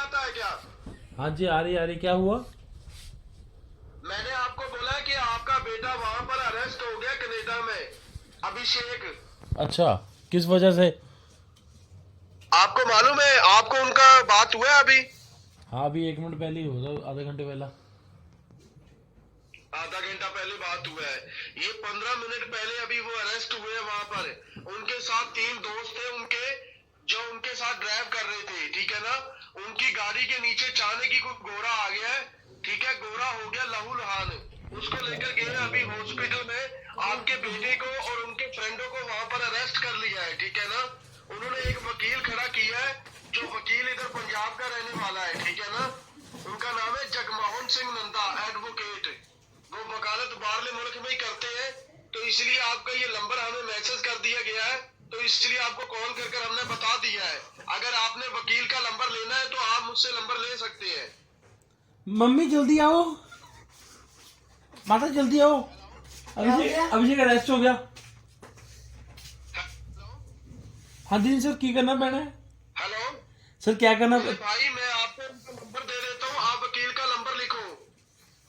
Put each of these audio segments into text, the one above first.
आता है क्या? हाँ जी आ रही आ रही क्या हुआ? मैंने आपको बोला कि आपका बेटा वहाँ पर अरेस्ट हो गया कनेडा में अभिषेक। अच्छा किस वजह से? आपको मालूम है आपको उनका बात हुआ है अभी? हाँ अभी एक मिनट पहले ही होगा आधे घंटे पहला। आधा घंटा पहले बात हुआ है। ये पंद्रह मिनट पहले अभी वो अरेस्ट हुए हैं वहाँ पर। उनके साथ तीन दोस्त थे उनके जो उनके साथ ड्राइव कर रहे थे, ठीक है ना? उनकी गाड़ी के नीचे चाने की कोई गोरा आ गया है, ठीक है? गोरा हो गया लहू लहान। उसको लेकर गए अभी हॉस्पिटल में। आपके बेटे को और उनके फ्रेंडों को वहाँ पर अरेस्ट कर लिया है, ठीक है ना? उन्होंने एक वकील खड़ा किया है, जो वकील इधर पंजाब का रहने वाला है, ठीक है ना? उनका नाम है जगमोहन सिंह नंदा एडवोकेट वो वकालत बारले मुल्क में ही करते हैं तो इसलिए आपका ये नंबर हमें मैसेज कर दिया गया है। तो इसलिए आपको कॉल कर कर हमने बता दिया है। अगर आपने वकील का नंबर लेना है तो आप मुझसे नंबर ले सकते हैं। मम्मी जल्दी आओ। माता जल्दी आओ। अभिषेक अभिषेक अरेस्ट हो गया। हाँ जी सर की करना पैना है? हेलो सर क्या करना भाई मैं आपको नंबर दे देता हूँ। आप वकील का नंबर लिखो।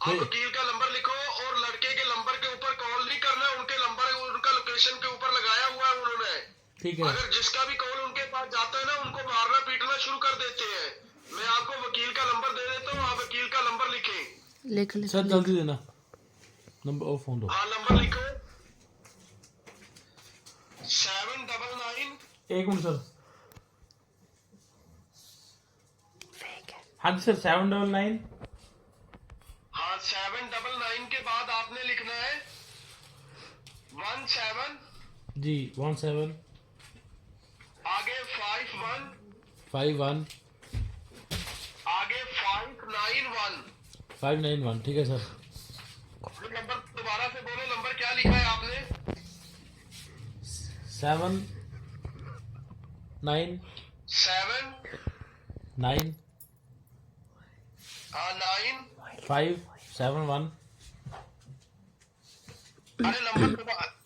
आप वकील का नंबर लिखो और लड़के के नंबर के ऊपर कॉल नहीं करना। उनके नंबर उनका लोकेशन के ऊपर लगाया हुआ है। ठीक है। अगर जिसका भी कॉल उनके पास जाता है ना उनको मारना पीटना शुरू कर देते हैं। मैं आपको वकील का नंबर दे देता हूँ आप वकील का नंबर लिखे। लिख ले सर जल्दी देना। नंबर ओ फ़ोन दो। हाँ नंबर लिखो। Seven double nine. एक मिनट सर। हाँ जी सर सेवन डबल नाइन। हाँ सेवन डबल नाइन के बाद आपने लिखना है। One seven. जी वन सेवन आगे फाइव वन फाइव वन। आगे five nine one. Five nine one ठीक है सर। नंबर दोबारा से बोलो नंबर क्या लिखा है आपने? Seven nine. सेवन नाइन हाँ नाइन। Five seven one. अरे नंबर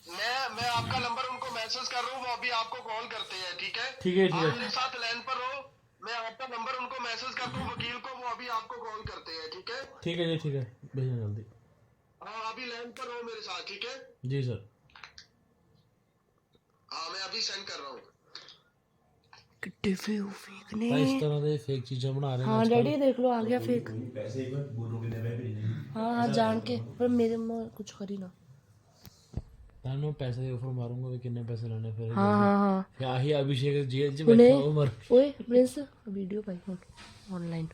मैं मैं आपका नंबर उनको मैसेज कर रहा हूँ वो अभी आपको कॉल करते हैं ठीक है? ठीक है ठीक आप मेरे साथ लाइन पर रहो मैं आपका नंबर उनको मैसेज करता हूँ वकील को वो अभी आपको कॉल करते हैं ठीक है? ठीक है जी ठीक है भेजना जल्दी। हाँ अभी लाइन पर रहो मेरे साथ ठीक है? जी सर। हाँ मैं अभी सेंड कर रहा हूँ। किड्डे फेक इस तरह दे फेक चीज़ें बना रहे हैं हाँ डैडी देख लो आ गया फेक पैसे एक बार बोलोगे ना मैं भी हाँ हाँ जान के पर मेरे में कुछ करी ना। ਤੁਹਾਨੂੰ ਪੈਸੇ ਦੀ ਆਫਰ ਮਾਰੂੰਗਾ ਵੀ ਕਿੰਨੇ ਪੈਸੇ ਲੈਣੇ ਫਿਰ ਹਾਂ ਹਾਂ ਹਾਂ। ਫਿਰ ਆਹੀ ਅਭਿਸ਼ੇਕ ਜੇਲ੍ਹ 'ਚ ਬੈਠਾ ਉਹ ਮਰ ਓਏ ਪ੍ਰਿੰਸ ਵੀਡੀਓ ਪਾਈ ਹੁਣ ਆਨਲਾਈਨ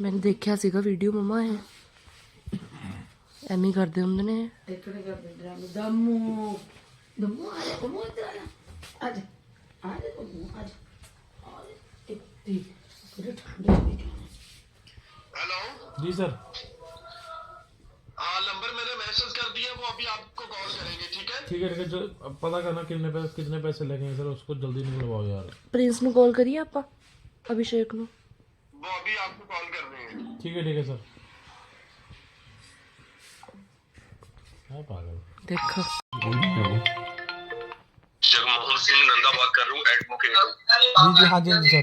ਮੈਂ ਦੇਖਿਆ ਸੀਗਾ ਵੀਡੀਓ ਮਮਾ ਇਹ। ਐਵੇਂ ਕਰਦੇ ਹੁੰਦੇ ਨੇ ਟਿਕੜੇ ਕਰਦੇ ਡਰਾਮੇ ਦਮੂ। ਦਮੂ ਆ ਜਾ ਦਮੂ ਇੱਧਰ ਆ ਜਾ। ਆ ਜਾ ਆ ਜਾ ਦਮੂ ਆ ਜਾ। ਆ ਜਾ ਇੱਥੇ ਥੋੜੇ ਠੰਡੇ ਹੋ ਗਏ ਹੈਲੋ ਜੀ ਸਰ ਆ ਨੰਬਰ ਮੇਰੇ ठीक है? ठीक है पता करना कितने पैसे कितने पैसे लगेंगे सर उसको जल्दी निकलवाओ यार। प्रिंस को कॉल करिए आपका? अभिषेक को अभी आपको कॉल कर रहे हैं। ठीक है ठीक है सर। देखो। जगमोहन सिंह नंदा बात कर रहा हूँ हाँ, जी हाँ जी सर।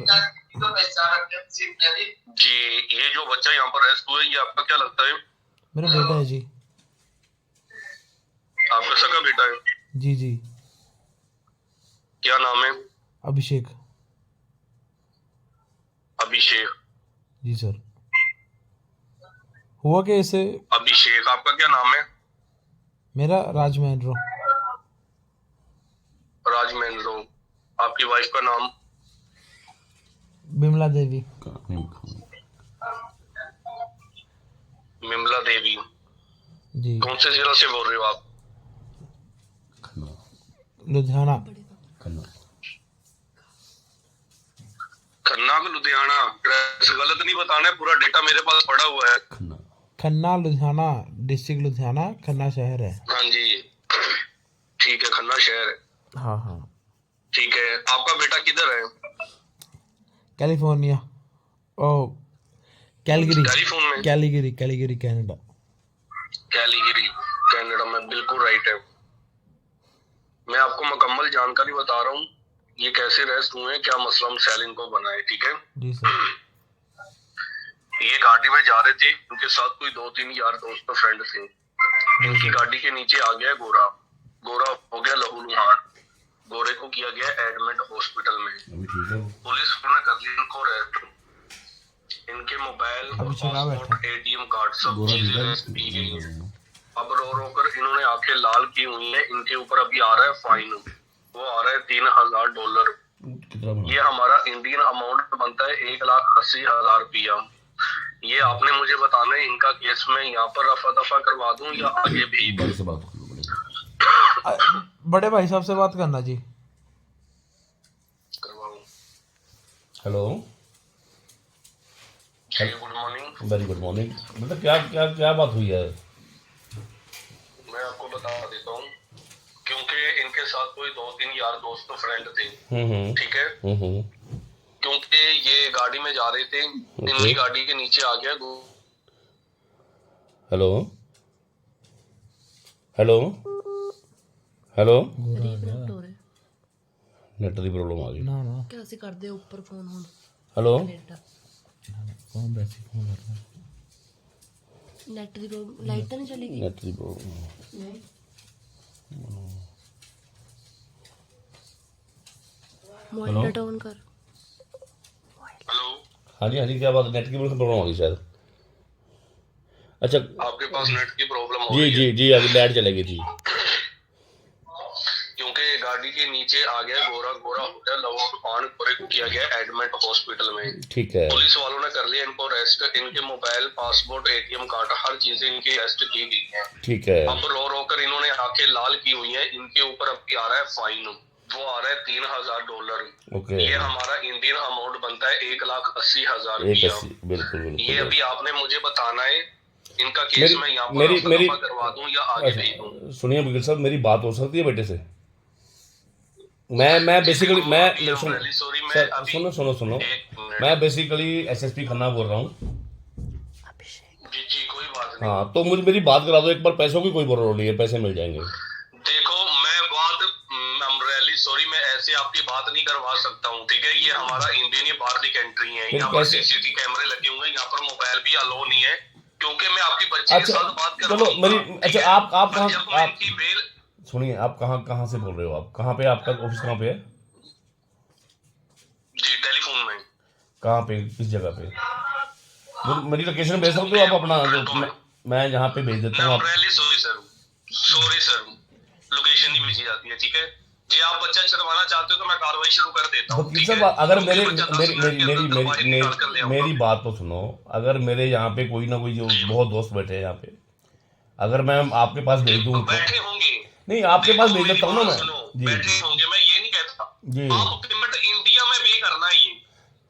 जी ये जो बच्चा यहाँ पर है है ये आपका क्या लगता है? मेरा बेटा है जी। आपका सगा बेटा है। जी जी। क्या नाम है? अभिषेक। अभिषेक। जी सर। हुआ क्या इसे अभिषेक आपका क्या नाम है? मेरा राज महेंद्र राज महेंद्र आपकी वाइफ का नाम? बिमला देवी। मिमला देवी। जी। कौन से जिला से बोल रहे हो आप? लुधियाना। खन्ना। का लुधियाना। एड्रेस गलत नहीं बताना है पूरा डेटा मेरे पास पड़ा हुआ है। खन्ना। लुधियाना डिस्ट्रिक्ट लुधियाना खन्ना शहर है। हाँ जी। ठीक है खन्ना शहर है। हाँ हाँ। ठीक है आपका बेटा किधर है? कैलिफ़ोर्निया। ओ कैलगरी। टेलीफोन में कैलीगिरी कैलीगिरी कनाडा। कैलीगिरी कनाडा में बिल्कुल राइट है। मैं आपको मुकम्मल जानकारी बता रहा हूँ ये कैसे रेस्ट हुए क्या मसला हम मसाइल इनको बनाए ठीक है? जी सर। ये गाड़ी में जा रहे थे उनके साथ कोई दो तीन यार दोस्त और फ्रेंड थे। इनकी गाड़ी के नीचे आ गया गोरा। गोरा हो गया लहू लुहान। गोरे को किया गया एडमिट हॉस्पिटल में। पुलिस ने कर ली इनको रेस्ट इनके मोबाइल और। पासपोर्ट एटीएम कार्ड सब चीज़ें रेस्ट की गई हैं। अब रो रो कर इन्होंने आँखें लाल की हुई हैं इनके ऊपर अभी आ रहा है फाइन वो आ रहा है तीन हज़ार डॉलर ये हमारा इंडियन अमाउंट बनता है एक लाख अस्सी हज़ार रुपया। ये आपने मुझे बताना है इनका केस में यहाँ पर रफा दफ़ा करवा दूँ या आगे भी? बड़े से बात बड़े भाई साहब से बात करना जी। करवाऊं। Hello good morning very good morning मतलब क्या क्या क्या बात हुई है मैं आपको बता देता हूँ क्योंकि इनके साथ कोई दो तीन यार दोस्त फ्रेंड थे हम्म हम्म ठीक है हम्म हम्म क्योंकि ये गाड़ी में जा रहे थे इनकी गाड़ी के नीचे आ गया गो- हेलो हेलो हेलो ਰੀਕਨੈਕਟ ਹੋ ਰਿਹਾ ਨੈਟ ਦੀ ਪ੍ਰੋਬਲਮ ਆ ਗਈ ਨਾ ਨਾ ਕਿ ਅਸੀਂ ਕਰਦੇ ਹਾਂ ਉੱਪਰ ਫੋਨ ਹੁਣ ਹੈਲੋ ਕੈਨੇਡਾ ਕੌਣ ਵੈਸੇ ਫੋਨ ਕਰ ਰਿਹਾ ਨੈਟ ਦੀ ਪ੍ਰੋਬਲਮ ਲਾਈਟ ਤਾਂ ਨਹੀਂ ਚਲੀ ਗਈ ਨੈਟ ਦੀ ਪ੍ਰੋਬਲਮ ਮੋਬਾਈਲ डाउन कर। हेलो हाँ जी हाँ जी क्या बात नेट की प्रॉब्लम होगी शायद। अच्छा आपके पास नेट की प्रॉब्लम हो जी जी जी अभी लाइट चलेगी थी। क्योंकि गाड़ी के नीचे आ गया गोरा गोरा हो गया लवान किया गया एडमिट हॉस्पिटल में। ठीक है। पुलिस वालों ने कर लिया इनको अरेस्ट इनके मोबाइल पासपोर्ट एटीएम कार्ड हर चीज़ें इनकी अरेस्ट की गई है। ठीक है। अब रो रो कर इन्होंने आँखें लाल की हुई है इनके ऊपर अब आ रहा है फाइन वो आ रहा है तीन हज़ार डॉलर। ओके ये हमारा इंडियन अमाउंट बनता है एक लाख अस्सी हज़ार एक अस्सी बिल्कुल ये बिल्कुल। अभी आपने मुझे बताना है इनका केस मेरी- मैं यहाँ पर मेरी- मेरी- करवा दूँ या आगे भेज दूँ अच्छा, सुनिए वकील साहब मेरी बात हो सकती है बेटे से? मैं मैं बेसिकली मैं सुनो सर, सुनो सुनो सुनो। मैं बेसिकली एसएसपी खन्ना बोल रहा हूँ। जी जी कोई बात नहीं। हाँ तो मुझे मेरी बात करा दो एक बार पैसों की कोई प्रॉब्लम नहीं है पैसे मिल जाएँगे देखो मैं बात आई रियली सॉरी मैं ऐसे आपकी बात नहीं करवा सकता हूँ ठीक है ये हमारा इंडियन ये बाहर की कंट्री है। यहाँ पर सीसीटीवी कैमरे लगे हुए हैं यहाँ पर मोबाइल भी अलाउ नहीं है क्योंकि मैं आपकी बच्ची के अच्छा, साथ बात कर चलो, रहा हूँ। मेरी- अच्छा, आप- आप कहाँ- आप- सुनिए आप कहाँ कहाँ से बोल रहे हो आप? कहाँ पे आपका ऑफ़िस कहाँ पे है? जी टेलीफोन में। कहाँ पे? किस जगह पे? मेरी लोकेशन भेज सकते हो आप अपना मैं, मैं यहाँ पे भेज देता हूँ आप really sorry sir sorry sir location नहीं भेजी जाती है जी आप बच्चा चाहते हो तो मैं कार्रवाई शुरू कर देता हूँ वकील साहब अगर क्योंकि मेरे मेरी मेरी मेरी मेरी निकाल कर ले मेरी, मेरी बात तो सुनो। अगर मेरे यहाँ पे कोई ना कोई जो बहुत दोस्त बैठे हैं यहाँ पे अगर मैं आपके पास भेज दूँ बैठे होंगे। नहीं आपके पास भेज देता हूँ ना मैं? जी। बैठे होंगे मैं ये नहीं कहता जी। आप पेमेंट इंडिया में पे करना है ये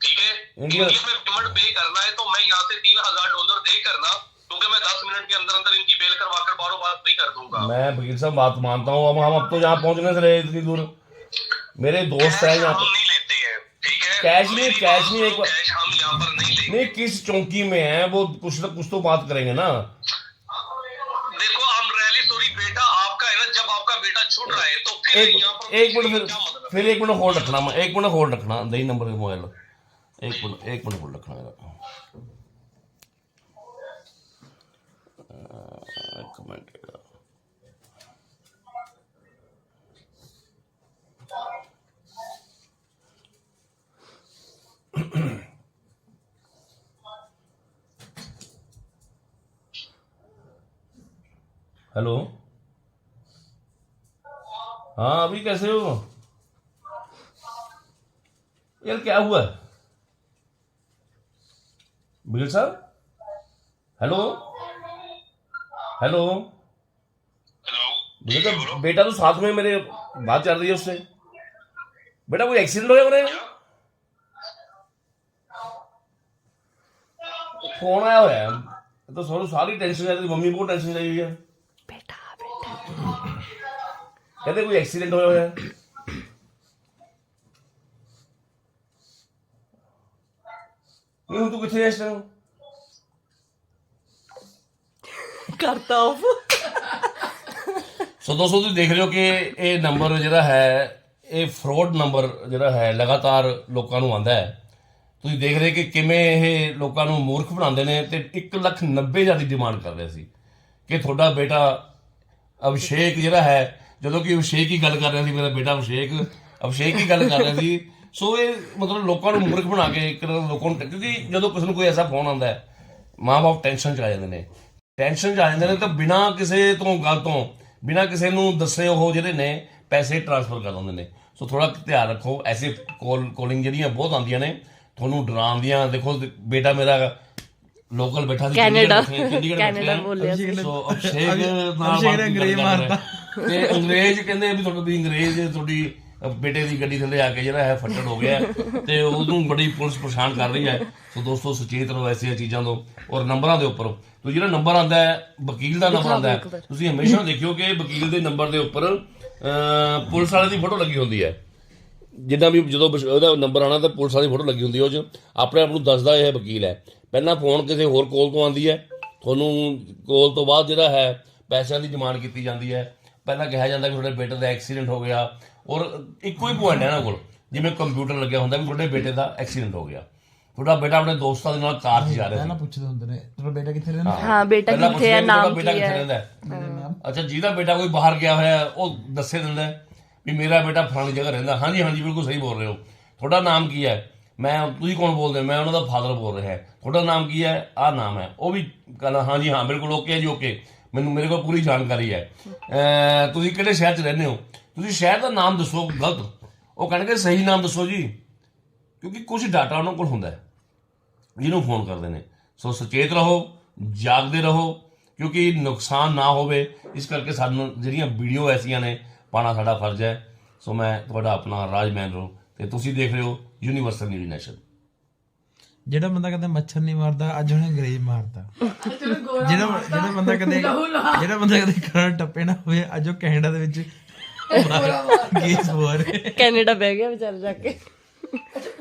ठीक है? इंडिया में पेमेंट पे करना है तो मैं यहाँ से तीन हज़ार डॉलर दे करना क्योंकि मैं दस मिनट के अंदर अंदर इनकी बेल करवा कर बारो बार भी कर दूँगा। मैं वकील साहब बात मानता हूँ। अब हम अब तो यहाँ पहुँचने से रहे इतनी दूर। मेरे दोस्त हैं यहाँ हम पे। नहीं लेते हैं ठीक है? कैश नहीं, कैश नहीं, एक कैश हम यहाँ पर नहीं लेंगे। नहीं किस चौकी में है? वो कुछ ना कुछ तो बात करेंगे ना। देखो हम रैली सॉरी बेटा आपका है ना जब आपका बेटा छूट रहा है तो फिर एक एक मिनट फिर मतलब? फिर एक मिनट होल्ड रखना एक मिनट होल्ड रखना दही नंबर मोबाइल। एक मिनट एक मिनट होल्ड रखना मेरा। कमेंट हेलो हाँ अभी कैसे हो? यार क्या हुआ? बिल साहब? Hello hello. बेटा तो बेटा तो साथ में मेरे बात चल रही है उससे। बेटा कोई एक्सीडेंट हो गया मेरे? फ़ोन आया हुआ है? तो सर सारी टेंशन है मम्मी को टेंशन चाहिए है। बेटा बेटा। कहते कोई एक्सीडेंट हो गया है? तू कितने ਕਰਤਾ ਆਫ ਸੋ ਦੋਸਤੋ, ਤੁਸੀਂ ਦੇਖ ਰਹੇ ਹੋ ਕਿ ਇਹ ਨੰਬਰ ਜਿਹੜਾ ਹੈ, ਇਹ ਫਰਾਡ ਨੰਬਰ ਜਿਹੜਾ ਹੈ, ਲਗਾਤਾਰ ਲੋਕਾਂ ਨੂੰ ਆਂਦਾ ਹੈ। ਤੁਸੀਂ ਦੇਖ ਰਹੇ ਕਿ ਕਿਵੇਂ ਇਹ ਲੋਕਾਂ ਨੂੰ ਮੂਰਖ ਬਣਾਉਂਦੇ ਨੇ ਤੇ 1 ਲੱਖ 90 ਹਜ਼ਾਰ ਦੀ ਡਿਮਾਂਡ ਕਰ ਰਹੇ ਸੀ ਕਿ ਤੁਹਾਡਾ ਬੇਟਾ ਅਭਿਸ਼ੇਕ ਜਿਹੜਾ ਹੈ, ਜਦੋਂ ਕਿ ਅਭਿਸ਼ੇਕ ਹੀ ਗੱਲ ਕਰ ਰਿਹਾ ਸੀ, ਮੇਰਾ ਬੇਟਾ ਅਭਿਸ਼ੇਕ ਅਭਿਸ਼ੇਕ ਹੀ ਗੱਲ ਕਰ ਰਿਹਾ ਸੀ। ਸੋ ਇਹ ਮਤਲਬ ਲੋਕਾਂ ਨੂੰ ਮੂਰਖ ਬਣਾ ਕੇ ਇੱਕ ਲੋਕਾਂ ਨੂੰ ਕਿਉਂਕਿ ਜਦੋਂ ਕਿਸੇ ਨੂੰ ਕੋਈ ਐਸਾ ਫੋਨ ਆਉਂਦਾ ਹੈ, ਮਾਂ-ਬਾਪ ਟੈਨਸ਼ਨ ਚ ਆ ਜਾਂਦੇ ਨੇ। ਟੈਨਸ਼ਨ ਆ ਜਾਂਦੇ ਨੇ ਤਾਂ ਬਿਨਾਂ ਕਿਸੇ ਤੋਂ ਗੱਲ ਤੋਂ ਬਿਨਾਂ ਕਿਸੇ ਨੂੰ ਦੱਸੇ ਉਹ ਜਿਹੜੇ ਨੇ ਪੈਸੇ ਟ੍ਰਾਂਸਫਰ ਕਰ ਦਿੰਦੇ ਨੇ ਸੋ ਥੋੜਾ ਧਿਆਨ ਰੱਖੋ ਐਸੇ ਕਾਲ ਕਾਲਿੰਗ ਜਿਹੜੀਆਂ ਬਹੁਤ ਆਉਂਦੀਆਂ ਨੇ ਤੁਹਾਨੂੰ ਡਰਾਉਂਦੀਆਂ ਦੇਖੋ ਬੇਟਾ ਮੇਰਾ ਲੋਕਲ ਬੈਠਾ ਸੀ ਕੈਨੇਡਾ। ਕੈਨੇਡਾ। ਬੋਲਿਆ ਸੀ। ਸੋ ਅਭਿਸ਼ੇਕ ਨਾਲ ਅੰਗਰੇਜ਼। ਮਾਰਤਾ। ਤੇ ਅੰਗਰੇਜ਼ ਕਹਿੰਦੇ ਵੀ ਤੁਹਾਡਾ ਵੀ ਅੰਗਰੇਜ਼ ਤੁਹਾਡੀ ਬੇਟੇ ਦੀ ਗੱਡੀ ਥੱਲੇ ਆ ਕੇ ਜਿਹੜਾ ਹੈ ਫੱਟੜ ਹੋ ਗਿਆ ਤੇ ਉਹਨੂੰ ਬੜੀ ਪੁਲਿਸ ਪਰੇਸ਼ਾਨ ਕਰ ਰਹੀ ਹੈ। ਸੋ ਦੋਸਤੋ ਸੁਚੇਤ ਰਹੋ ਐਸੀਆਂ ਚੀਜ਼ਾਂ ਤੋਂ ਔਰ ਨੰਬਰਾਂ ਦੇ ਉੱਪਰ। ਤੋ ਜਿਹੜਾ ਨੰਬਰ ਆਂਦਾ ਹੈ ਵਕੀਲ ਦਾ ਨੰਬਰ ਆਂਦਾ ਹੈ। ਤੁਸੀਂ ਹਮੇਸ਼ਾ ਦੇਖਿਓ ਕਿ ਵਕੀਲ ਦੇ ਨੰਬਰ ਦੇ ਉੱਪਰ ਪੁਲਿਸ ਵਾਲੇ ਦੀ ਫੋਟੋ ਲੱਗੀ ਹੁੰਦੀ ਹੈ। ਜਿੱਦਾਂ ਵੀ ਜਦੋਂ ਉਹਦਾ ਨੰਬਰ ਆਣਾ ਤਾਂ ਪੁਲਿਸ ਵਾਲੀ ਫੋਟੋ ਲੱਗੀ ਹੁੰਦੀ ਹੈ ਉਹ 'ਚ। ਆਪਣੇ ਆਪ ਨੂੰ ਦੱਸਦਾ ਇਹ ਵਕੀਲ ਹੈ। ਪਹਿਲਾਂ ਫੋਨ ਕਿਸੇ ਹੋਰ ਕੋਲ ਤੋਂ ਆਉਂਦੀ ਹੈ। ਤੁਹਾਨੂੰ ਕੋਲ ਤੋਂ ਬਾਅਦ ਜਿਹੜਾ ਹੈ ਪੈਸਿਆਂ ਦੀ ਡਿਮਾਂਡ ਕੀਤੀ ਜਾਂਦੀ ਹੈ। ਪਹਿਲਾਂ ਕਿਹਾ ਜਾਂਦਾ ਕਿ ਤੁਹਾਡੇ ਬੇਟੇ ਦਾ ਐਕਸੀਡੈਂਟ ਹੋ ਗਿਆ। ਔਰ ਇੱਕੋ ਹੀ ਪੁਆਇੰਟ ਹੈ ਇਹਨਾਂ ਕੋਲ। ਜਿਵੇਂ ਕੰਪਿਊਟਰ ਲੱਗਿਆ ਹੁੰਦਾ ਵੀ ਤੁਹਾਡੇ ਬੇਟੇ ਦਾ ਐਕਸੀਡੈਂਟ ਹੋ ਗਿਆ। ਤੁਹਾਡਾ ਬੇਟਾ ਆਪਣੇ ਦੋਸਤਾਂ ਦੇ ਨਾਲ ਕਾਰ 'ਚ ਜਾ ਰਿਹਾ ਸੀ। ਪਹਿਲਾਂ ਪੁੱਛਦੇ ਹੁੰਦੇ ਨੇ ਤੁਹਾਡਾ ਬੇਟਾ ਕਿੱਥੇ ਰਹਿੰਦਾ? ਹਾਂ। ਬੇਟਾ ਕਿੱਥੇ ਹੈ ਨੇ, ਨਾਮ ਕੀ ਹੈ? ਅੱਛਾ ਜਿਹਦਾ ਬੇਟਾ ਕੋਈ ਬਾਹਰ ਗਿਆ ਹੋਇਆ ਉਹ ਦੱਸੇ ਦਿੰਦਾ ਵੀ ਮੇਰਾ ਬੇਟਾ ਫਲਾਣੀ ਜਗ੍ਹਾ ਰਹਿੰਦਾ। ਹਾਂਜੀ ਹਾਂਜੀ ਬਿਲਕੁਲ ਸਹੀ ਬੋਲ ਰਹੇ ਹੋ। ਤੁਹਾਡਾ ਨਾਮ ਕੀ ਹੈ? ਮੈਂ ਤੁਸੀਂ ਕੌਣ ਬੋਲਦੇ ਹੋ? ਮੈਂ ਉਹਨਾਂ ਦਾ ਫਾਦਰ ਬੋਲ ਰਿਹਾ ਹਾਂ। ਤੁਹਾਡਾ ਨਾਮ ਕੀ ਹੈ? ਆਹ ਨਾਮ ਹੈ। ਉਹ ਵੀ ਕਹਿੰਦਾ ਹਾਂਜੀ ਹਾਂ ਬਿਲਕੁਲ ਓਕੇ ਜੀ ਓਕੇ ਮੈਨੂੰ ਮੇਰੇ ਕੋਲ ਪੂਰੀ ਜਾਣਕਾਰੀ ਹੈ। ਤੁਸੀਂ ਕਿਹੜੇ ਸ਼ਹਿਰ 'ਚ ਰਹਿੰਦੇ ਹੋ? ਤੁਸੀਂ ਸ਼ਹਿਰ ਦਾ ਨਾਮ ਦੱਸੋ ਗਲਤ। ਉਹ ਕਹਿਣਗੇ ਸਹੀ ਨਾਮ ਦੱਸੋ ਜੀ। ਕਿਉਂਕਿ ਕੁਝ ਡਾਟਾ ਉਹਨਾਂ ਕੋਲ ਹੁੰਦਾ ਹੈ। ਜਿਹਨੂੰ ਫੋਨ ਕਰਦੇ ਨੇ। ਸੋ ਸੁਚੇਤ ਰਹੋ ਜਾਗਦੇ ਰਹੋ ਕਿਉਂਕਿ ਨੁਕਸਾਨ ਨਾ ਹੋਵੇ। ਇਸ ਕਰਕੇ ਸਾਨੂੰ ਜਿਹੜੀਆਂ ਵੀਡੀਓ ਐਸੀਆਂ ਨੇ ਪਾਣਾ ਸਾਡਾ ਫਰਜ਼ ਹੈ। ਸੋ ਮੈਂ ਤੁਹਾਡਾ ਆਪਣਾ ਰਾਜ ਮਹਿੰਦਰੋ ਤੇ ਤੁਸੀਂ ਦੇਖ ਰਹੇ ਹੋ ਯੂਨੀਵਰਸਲ ਨਿਊਜ਼ ਨੈਸ਼ਨ ਜਿਹੜਾ ਬੰਦਾ ਕਦੇ ਮੱਛਰ ਨਹੀਂ ਮਾਰਦਾ ਅੱਜ ਉਹਨੇ ਅੰਗਰੇਜ਼ ਮਾਰਤਾ। ਜਿਹੜਾ ਜਿਹੜਾ ਬੰਦਾ ਕਦੇ ਜਿਹੜਾ ਬੰਦਾ ਕਦੇ ਕਰੰਟ ਟੱਪੇ ਨਾ ਹੋਵੇ ਅੱਜ ਉਹ ਕੈਨੇਡਾ ਦੇ ਵਿੱਚ कनाडा बह गया बेचारा जाके।